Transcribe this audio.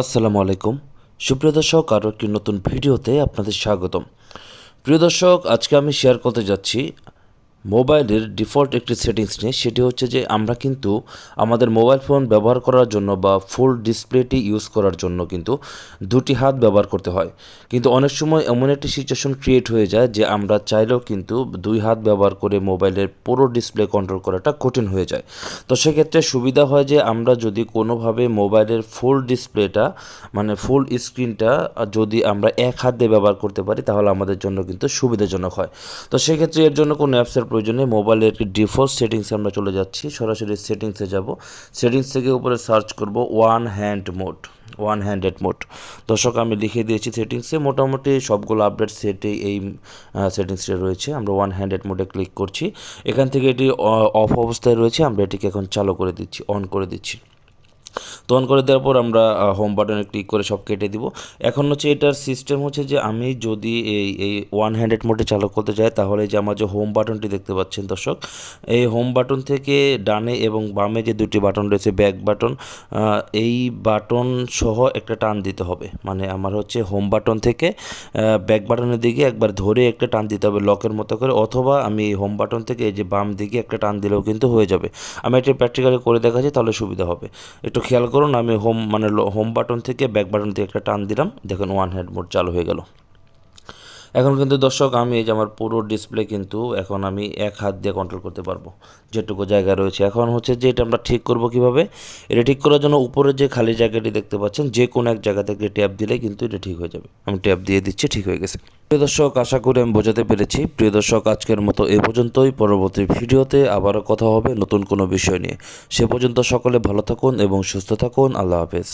আসসালামু আলাইকুম। সুপ্রিয় দর্শক, আরও একটি নতুন ভিডিওতে আপনাদের স্বাগতম। প্রিয় দর্শক, আজকে আমি শেয়ার করতে যাচ্ছি মোবাইলের ডিফল্ট একটি সেটিংস নিয়ে সেটি হচ্ছে যে আমরা কিন্তু আমাদের মোবাইল ফোন ব্যবহার করার জন্য বা ফুল ডিসপ্লেটি ইউজ করার জন্য কিন্তু দুটি হাত ব্যবহার করতে হয়। কিন্তু অনেক সময় এমন একটি সিচুয়েশন ক্রিয়েট হয়ে যায় যে আমরা চাইলেও কিন্তু দুই হাত ব্যবহার করে মোবাইলের পুরো ডিসপ্লে কন্ট্রোল করাটা কঠিন হয়ে যায়। তো সেক্ষেত্রে সুবিধা হয় যে আমরা যদি কোনোভাবে মোবাইলের ফুল ডিসপ্লেটা মানে ফুল স্ক্রিনটা যদি আমরা এক হাত দিয়ে ব্যবহার করতে পারি, তাহলে আমাদের জন্য কিন্তু সুবিধাজনক হয়। তো সেক্ষেত্রে এর জন্য কোনো অ্যাপসের প্রয়োজনে মোবাইলের একটি ডিফল্ট সেটিংসে আমরা চলে যাচ্ছি। সরাসরি সেটিংসে যাব। সেটিংস থেকে উপরে সার্চ করব one hand mode one handed mode দর্শক, আমি লিখে দিয়েছি সেটিংসে মোটামুটি সবগুলো আপডেট সেটে এই সেটিংসটা রয়েছে। আমরা ওয়ান হ্যান্ডেড মোডে ক্লিক করছি। এখান থেকে এটি অফ অবস্থায় রয়েছে। আমরা এটিকে এখন চালু করে দিচ্ছি অন করে দিচ্ছি। তো অন করে দেওয়ার পর আমরা হোম বাটনে ক্লিক করে সব কেটে দিব। এখন হচ্ছে এটার সিস্টেম হচ্ছে যে আমি যদি এই এই ওয়ান হ্যান্ডেড মোডে চালু করতে যাই তাহলে যে আমার যে হোম বাটনটি দেখতে পাচ্ছেন দর্শক, এই হোম বাটন থেকে ডানে এবং বামে যে দুটি বাটন রয়েছে ব্যাক বাটন এই বাটন সহ একটা টান দিতে হবে। মানে আমার হচ্ছে হোম বাটন থেকে ব্যাক বাটনের দিকে একবার ধরে একটা টান দিতে হবে লকের মতো করে, অথবা আমি হোম বাটন থেকে এই যে বাম দিকে একটা টান দিলেও কিন্তু হয়ে যাবে। আমি এটা প্র্যাকটিক্যালি করে দেখাচ্ছি, তাহলে সুবিধা হবে। একটু খেয়াল করুন আমি হোম মানে হোম বাটন থেকে ব্যাক বাটন থেকে একটা টান দিলাম, দেখুন ওয়ান হ্যান্ড মোড চালু হয়ে গেল। এখন কিন্তু দর্শক, আমি এই যে আমার পুরো ডিসপ্লে কিন্তু এখন আমি এক হাত দিয়ে কন্ট্রোল করতে পারব, যেটুকু জায়গা রয়েছে। এখন হচ্ছে যে এটা আমরা ঠিক করব কীভাবে? এটা ঠিক করার জন্য উপরে যে খালি জায়গাটি দেখতে পাচ্ছেন, যে কোনো এক জায়গা থেকে ট্যাপ দিলে কিন্তু এটা ঠিক হয়ে যাবে। আমি ট্যাপ দিয়ে দিচ্ছি, ঠিক হয়ে গেছে। প্রিয় দর্শক, আশা করি আমি বোঝাতে পেরেছি। প্রিয় দর্শক, আজকের মতো এ পর্যন্তই। পরবর্তী ভিডিওতে আবারও কথা হবে নতুন কোনো বিষয় নিয়ে। সে পর্যন্ত সকলে ভালো থাকুন এবং সুস্থ থাকুন। আল্লাহ হাফেজ।